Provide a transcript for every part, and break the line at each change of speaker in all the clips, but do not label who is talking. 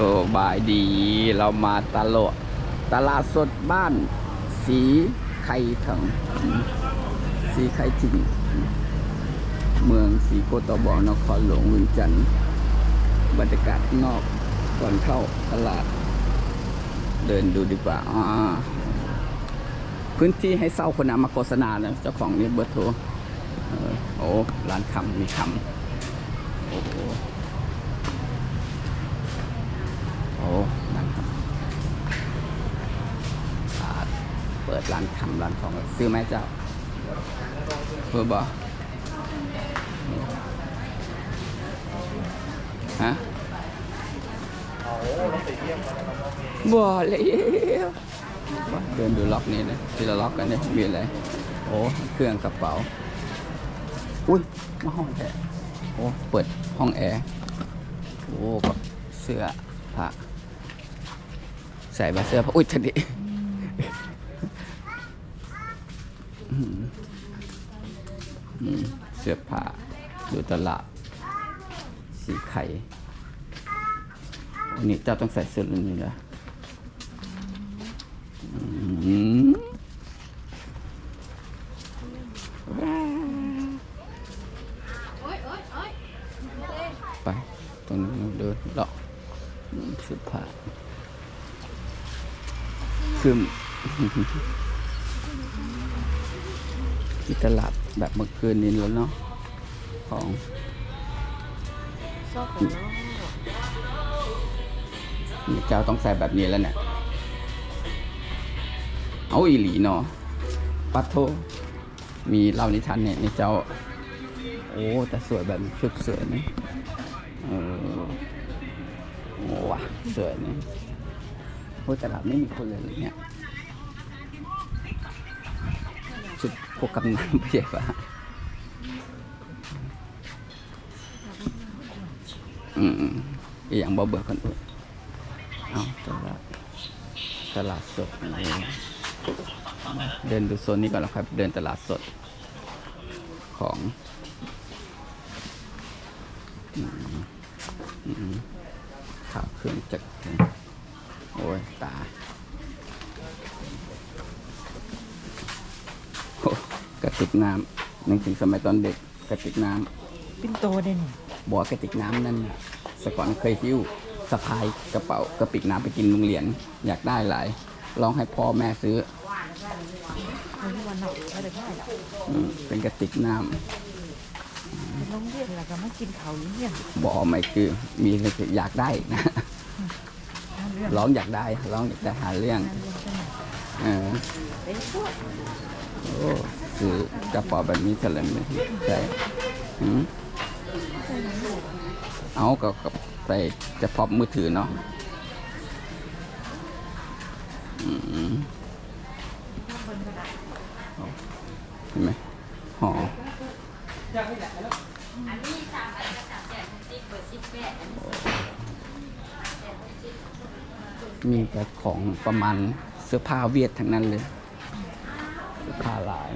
โอ้บายดีเรามาตลาดตลาดสดบ้าน สีไข่ถังสีไข่ถิงเมืองสีโกตบอนครหลวงวียงจันทร์บรรยากาศนอกก่อนเข้าตลาด เดินดูดีกว่าอ่าพื้นที่ให้เศร้าคนนำมาโฆษณานะเจ้าของนี่เบอร์โทรโอ้ร้านคำมีคำโอ้โห โอ้ นั่นครับเปิดร้านทำร้านทองซื้อไหมเจ้าเพื่อบอฮะบ่เลยเดินดูล็อกนี้นะที่เราล็อกกันเนี่ยมีอะไรโอ้เครื่องกระเป๋า อุ้ยมาห้องแท้โอ้เปิดห้องแอร์โอ้แบบเสื้อผ้า ใส่แบบเสื้อผ้าอุ้ยทันทีเสื้อผ้าดูตลาดสีไข่อันนี้เจ้าต้องใส่เสื้อรุ่นนี้นะอืม
โอ๊ยโอ๊ยโอ๊ย
ไปตรงนี้เดินเลาะเสื้อผ้า คือที่ตลาดแบบเมื่อคืนนี้แล้วเนาะของ
นี่
เจ้าต้องใส่แบบนี้แล้วเนี่ย เอาอีหลีเนาะปัทโท มีเล่านิทานเนี่ยนี่เจ้า โอ้แต่สวยแบบชุดสวยนะเออโอ้วะสวยนะ โอ้ตลาดไม่มีคนเลยเนี่ยชุดพวกกำนันเพียบอะอืมอย่างบ่เบื่อคนอื่นเอาตลาดตลาดสดนี่เดินดูโซนนี้ก่อนแล้วครับ เดินตลาดสดของข่าวเครื่องจักร โอ้ยตายโอ้กระติกน้ำนึกถึงสมัยตอนเด็กกระติกน้
ปิ่นโตเด่นำ
บอกว่ากระติกน้ำนั่นน่ะสก่อนเคยหิ้วสะพายกระเป๋ากระปิกน้ำไปกินโรงเรียนอยากได้หลายลองให้พ่อแม่ซื้อ
มันที่วันหนักไม่ได้ได้หรอก
อืมเป็นกระติกน้
เป็นโรงเรียนแล้วก็มากินเขาวอยู่เนี่ยำ
บอกไม่คือมีเลยคืออยากได้นะ
หาเร้อง
อยากได้ร้องอยากได้หาเรื่อง
หาเรื่อง
อโอ้ซื้อกระเป๋าแบบนี้เท่าไหร่ไม่ใช่หืมเอากับกับใส่จะพอบมือถือเนาะเห็นไหมห่อ มีแต่ของประมาณเสื้อผ้าเวียดทั้งนั้นเลย เสื้อผ้าลาย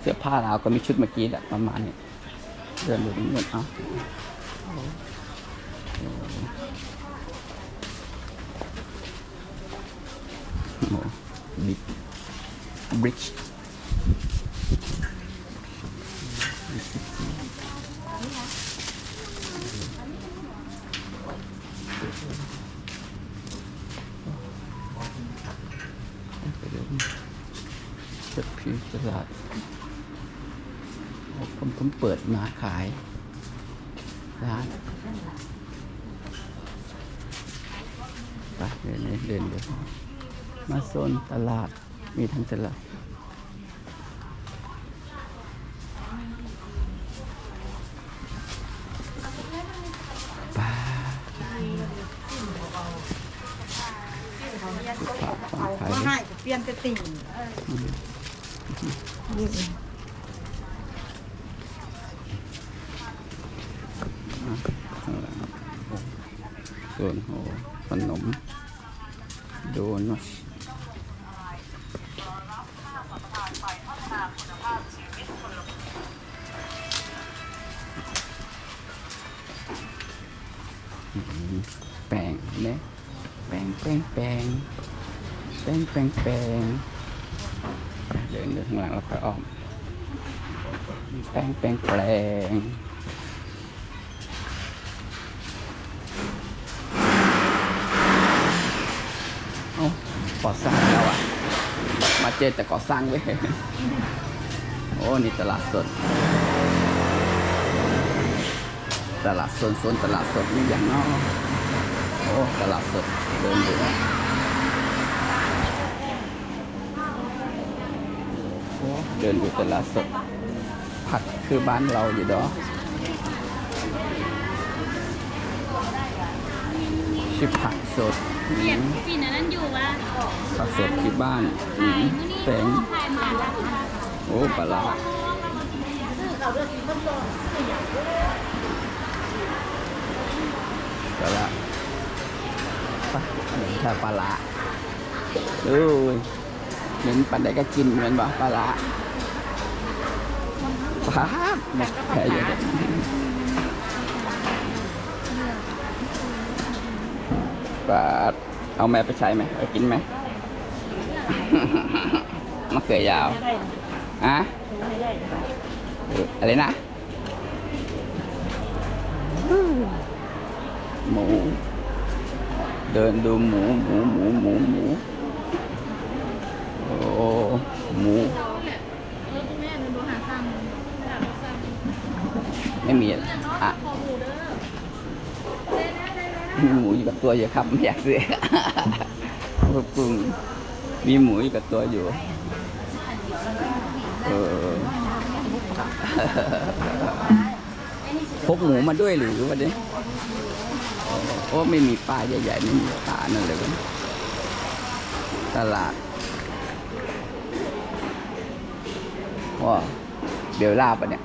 เสื้อผ้าลาวก็มีชุดเมื่อกี้แหละประมาณนี้เดินดูนี่หมดเอาโอ้บิ๊กบริดจ์ไปเดิน เปิดพิตลาดผม เปิดมาขายร้านไปเดินเดินเดินมาโซนตลาดมีทั้งตลาดไปผ่าฝั่งไทย
ก็ให้เปลี่ยนแต่ติ่ง
ข้างหลังโอ้ ส่วนโอ้ขนมโดนัทอืมแปลงเนี่ยแปลงแปลงแปลงแปลงแปลงแปลงเดินเดินข้างหลังแล้วค่อยอ้อมแปลงแปลงแปลงเอ้าก่อสร้างแล้วอะ มา เจอแต่ก่อสร้างเว้ย โอ้ นี่ตลาดสด ตลาดสดโซนตลาดสดนี่อย่างเนอกโอ้ ตลาดสดเดินดูโอ้เดินอยู่ตลาดสด ผักคือบ้านเราอยู่ดอกชื่อผักสดอื
เปียก
ม
ปีนอันนั้นอยู่วะ
ผักสดที่บ้านอื
ถ่าย
ม
มื้อนี้
แตง
ถ่ายมาแล้วค่ะ
โอ้ปลาร้าปลาร้าปะเหมือนข้าวปลาดูเหมือนปันใดก็กินเหมือนบ่ปลาปลาแม่แพ้อยู่เนี่ยปลาเอาแม่ไปใช้ไหมเอากินไหมะเขือยาวอะอะไรนะ หมู เดินดูหมู หมู หมู หมู หมู โอ้ หมู ไม่มีอะ
หมูเด้อ
มีหมูอยู่กับตัวอยู่ครับ ไม่อยากซื้อพวกกรุงมีหมูอยู่กับตัวอยู่ เออพกหมูมาด้วยหรือวันนี้โอ้ไม่มีปลาใหญ่ๆไม่มีปลานั่นเลยว้ยตลาดว้าเดี๋ยวลาบปะเนี่ย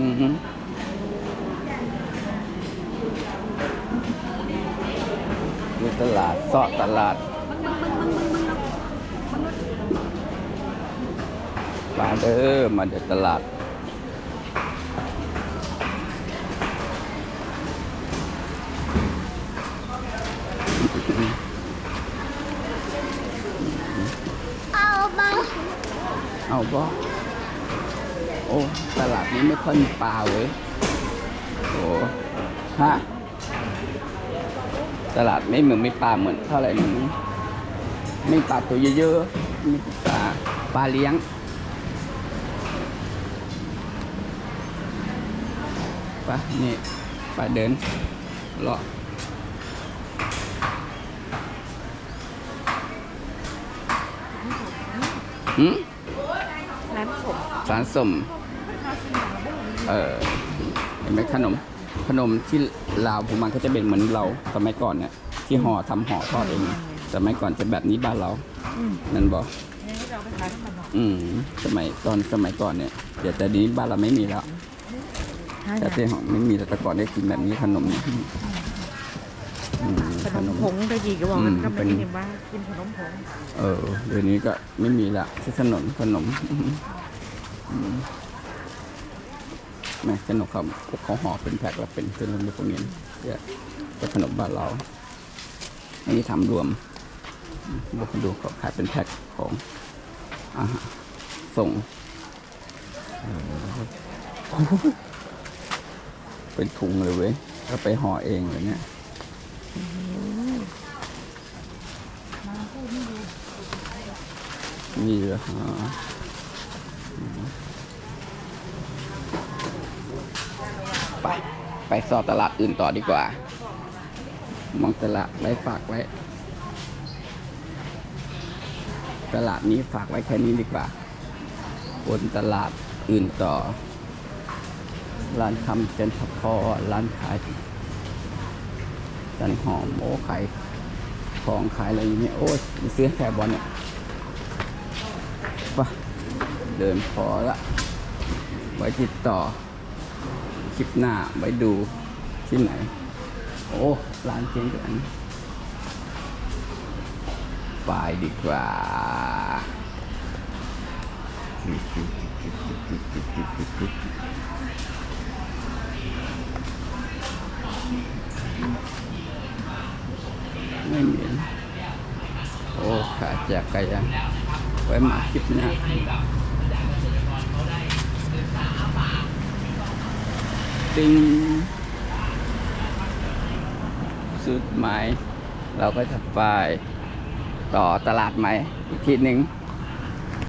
อือฮึตลาดเสาะตลาด มาเด้อมาเด้อตลาด
เอาบ้าง
เอาบ่โอ้ตลาดนี้ไม่ค่อยมีปลาเว้ยโอ้ฮะตลาดไม่เหมือนไม่ปลาเหมือนเท่าไหร่นึงไม่ปลาตัวเยอะๆไม่ปลาปลาเลี้ยง ไปนี่ไปเดินเลาะหืม
น้ำสม
สารสมเออเห็นไหมขนม ขนมที่ลาวผมมันก็จะเป็นเหมือนเราสมัยก่อนเนี่ยที่ห่อทำห่อทอดเองเนี่ยสมัยก่อนจะแบบนี้บ้านเรา
อืม
นั่นบอก
นี่เราไปขายข้างนอก
อืมสมัยตอนสมัยก่อนเนี่ยเดี๋ยวแต่นี้บ้านเราไม่มีแล้ว
ใช่
แต่ที่ห้องไม่มีแล้วแต่ก่อนได้กินแบบนี้ขนมเนี่ยอืม
ข
ข
น
น
ม
ม
ผงได้กี่ก็บอก
อื
มัน
ม
ก็
เป็
ไม่
น
ได้ว่ากินขนมผง
เออเดี๋ยวนี้ก็ไม่มีละที่ถนนขนมอืมแม่ขนมเขาเขาห่อเป็นแพ็คแล้วเป็นเป็นพวกนี้เนี่ยเป็นขนมบ้านเราอันนี้ทำรวมดูดูเขาขายเป็นแพ็คของอาหารส่งเออโอ้โห เป็นถุงเลยเว้ยก็ไปห่อเองเลยเนี่ยนี่เหรอฮะไป ไปสอบตลาดอื่นต่อดีกว่า มองตลาดไว้ฝากไว้ ตลาดนี้ฝากไว้แค่นี้ดีกว่าบนตลาดอื่นต่อ ร้านคำเจนทพอร้านขายจันหอมโอ้ขายของขายอะไรอย่างเงี้ยโอ้ยซื้อแค่บอลเนี่ยปะเดินพอละ ไว้ติดต่อ คลิปหน้าไว้ดูที่ไหน โอ้ ร้านเจ๊งกันไปดีกว่า ไม่เหม็นโอ้ขาดจากกันไว้มาคลิปหน้าติงสุดหมาเราก็จะไปต่อตลาดใหม่อีกทีหนึ่ง